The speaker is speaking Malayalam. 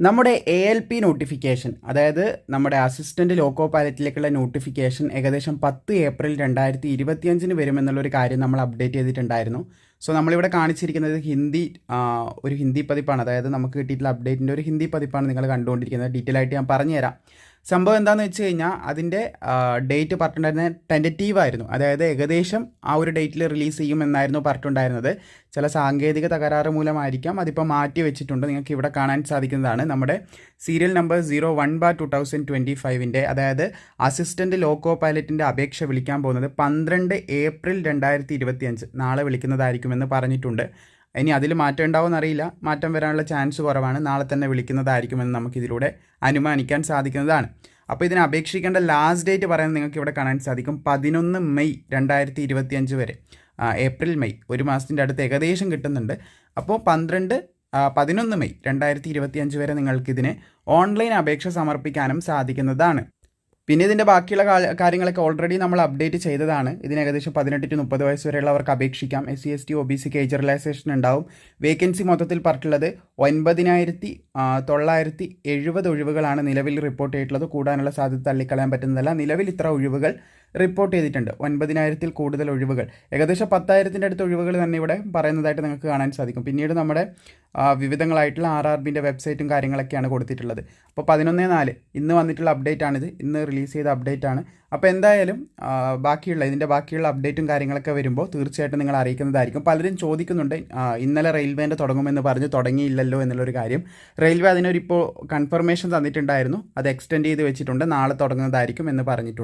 നമ്മുടെ എ എൽ പി നോട്ടിഫിക്കേഷൻ അതായത് നമ്മുടെ അസിസ്റ്റന്റ് ലോക്കോ പൈലറ്റിലേക്കുള്ള നോട്ടിഫിക്കേഷൻ ഏകദേശം പത്ത് ഏപ്രിൽ രണ്ടായിരത്തി ഇരുപത്തിയഞ്ചിന് വരുമെന്നുള്ളൊരു കാര്യം നമ്മൾ അപ്ഡേറ്റ് ചെയ്തിട്ടുണ്ടായിരുന്നു. സോ നമ്മളിവിടെ കാണിച്ചിരിക്കുന്നത് ഹിന്ദി ഒരു ഹിന്ദി പതിപ്പാണ്. അതായത് നമുക്ക് കിട്ടിയിട്ടുള്ള അപ്ഡേറ്റിന്റെ ഒരു ഹിന്ദി പതിപ്പാണ് നിങ്ങൾ കണ്ടുകൊണ്ടിരിക്കുന്നത്. ഡീറ്റെയിൽ ആയിട്ട് ഞാൻ പറഞ്ഞുതരാം. സംഭവം എന്താണെന്ന് വെച്ച് കഴിഞ്ഞാൽ അതിന്റെ ഡേറ്റ് പറഞ്ഞിട്ടുണ്ടായിരുന്നത് ടെന്ററ്റീവ് ആയിരുന്നു. അതായത് ഏകദേശം ആ ഒരു ഡേറ്റിൽ റിലീസ് ചെയ്യുമെന്നായിരുന്നു പറഞ്ഞിട്ടുണ്ടായിരുന്നത്. ചില സാങ്കേതിക തകരാറ് മൂലമായിരിക്കാം അതിപ്പോൾ മാറ്റി വെച്ചിട്ടുണ്ട്. നിങ്ങൾക്ക് ഇവിടെ കാണാൻ സാധിക്കുന്നതാണ് നമ്മുടെ serial number zero one bar two thousand twenty ഫൈവിന്റെ അതായത് അസിസ്റ്റന്റ് ലോക്കോ പൈലറ്റിന്റെ അപേക്ഷ വിളിക്കാൻ പോകുന്നത് പന്ത്രണ്ട് ഏപ്രിൽ രണ്ടായിരത്തി ഇരുപത്തിയഞ്ച്. നാളെ വിളിക്കുന്നതായിരിക്കുമെന്ന് പറഞ്ഞിട്ടുണ്ട്. ഇനി അതിൽ മാറ്റം ഉണ്ടാവുമെന്ന് അറിയില്ല. മാറ്റം വരാനുള്ള ചാൻസ് കുറവാണ്. നാളെ തന്നെ വിളിക്കുന്നതായിരിക്കുമെന്ന് നമുക്കിതിലൂടെ അനുമാനിക്കാൻ സാധിക്കുന്നതാണ്. അപ്പോൾ ഇതിനെ അപേക്ഷിക്കേണ്ട ലാസ്റ്റ് ഡേറ്റ് പറയുന്നത് നിങ്ങൾക്ക് ഇവിടെ കാണാൻ സാധിക്കും. പതിനൊന്ന് മെയ് രണ്ടായിരത്തി ഇരുപത്തിയഞ്ച് വരെ ഏപ്രിൽ മെയ്. ഒരു മാസത്തിന്റെ അടുത്ത് ഏകദേശം കിട്ടുന്നുണ്ട്. അപ്പോൾ പന്ത്രണ്ട് പതിനൊന്ന് മെയ് രണ്ടായിരത്തി ഇരുപത്തിയഞ്ച് വരെ നിങ്ങൾക്കിതിന് ഓൺലൈൻ അപേക്ഷ സമർപ്പിക്കാനും സാധിക്കുന്നതാണ്. പിന്നെ ഇതിന്റെ ബാക്കിയുള്ള കാര്യങ്ങളൊക്കെ ഓൾറെഡി നമ്മൾ അപ്ഡേറ്റ് ചെയ്തതാണ്. ഇതിന് ഏകദേശം പതിനെട്ട് ടു മുപ്പത് വയസ്സ് വരെയുള്ളവർക്ക് അപേക്ഷിക്കാം. S C S T O B സിക്ക് ഏജ് റിലാക്സേഷൻ ഉണ്ടാവും. വേക്കൻസി മൊത്തത്തിൽ പറഞ്ഞിട്ടുള്ളത് ഒൻപതിനായിരത്തി തൊള്ളായിരത്തി എഴുപത് ഒഴിവുകളാണ് നിലവിൽ റിപ്പോർട്ട് ചെയ്തിട്ടുള്ളത്. കൂടാനുള്ള സാധ്യത തള്ളിക്കളയാൻ പറ്റുന്നതല്ല. നിലവിൽ ഇത്ര ഒഴിവുകൾ റിപ്പോർട്ട് ചെയ്തിട്ടുണ്ട്. ഒൻപതിനായിരത്തിൽ കൂടുതൽ ഒഴിവുകൾ. ഏകദേശം പത്തായിരത്തിന്റെ അടുത്ത് ഒഴിവുകൾ തന്നെ ഇവിടെ പറയുന്നതായിട്ട് നിങ്ങൾക്ക് കാണാൻ സാധിക്കും. പിന്നീട് നമ്മുടെ വിവിധങ്ങളായിട്ടുള്ള ആർ ആർ ബിന്റെ വെബ്സൈറ്റും കാര്യങ്ങളൊക്കെയാണ് കൊടുത്തിട്ടുള്ളത്. അപ്പോൾ പതിനൊന്ന് നാല് ഇന്ന് വന്നിട്ടുള്ള അപ്ഡേറ്റ് ആണിത് ഇന്ന് റിലീസ് ചെയ്ത അപ്ഡേറ്റ് ആണ് അപ്പോൾ എന്തായാലും ബാക്കിയുള്ള ഇതിന്റെ ബാക്കിയുള്ള അപ്ഡേറ്റും കാര്യങ്ങളൊക്കെ വരുമ്പോൾ തീർച്ചയായിട്ടും നിങ്ങൾ അറിയിക്കുന്നതായിരിക്കും. പലരും ചോദിക്കുന്നുണ്ട് ഇന്നലെ റെയിൽവേന്റെ തുടങ്ങുമെന്ന് പറഞ്ഞ് തുടങ്ങിയില്ലല്ലോ എന്നുള്ളൊരു കാര്യം. റെയിൽവേ അതിനൊരിപ്പോൾ കൺഫർമേഷൻ തന്നിട്ടുണ്ടായിരുന്നു. അത് എക്സ്റ്റെൻഡ് ചെയ്ത് വെച്ചിട്ടുണ്ട്. നാളെ തുടങ്ങുന്നതായിരിക്കും എന്ന് പറഞ്ഞിട്ടുണ്ട്.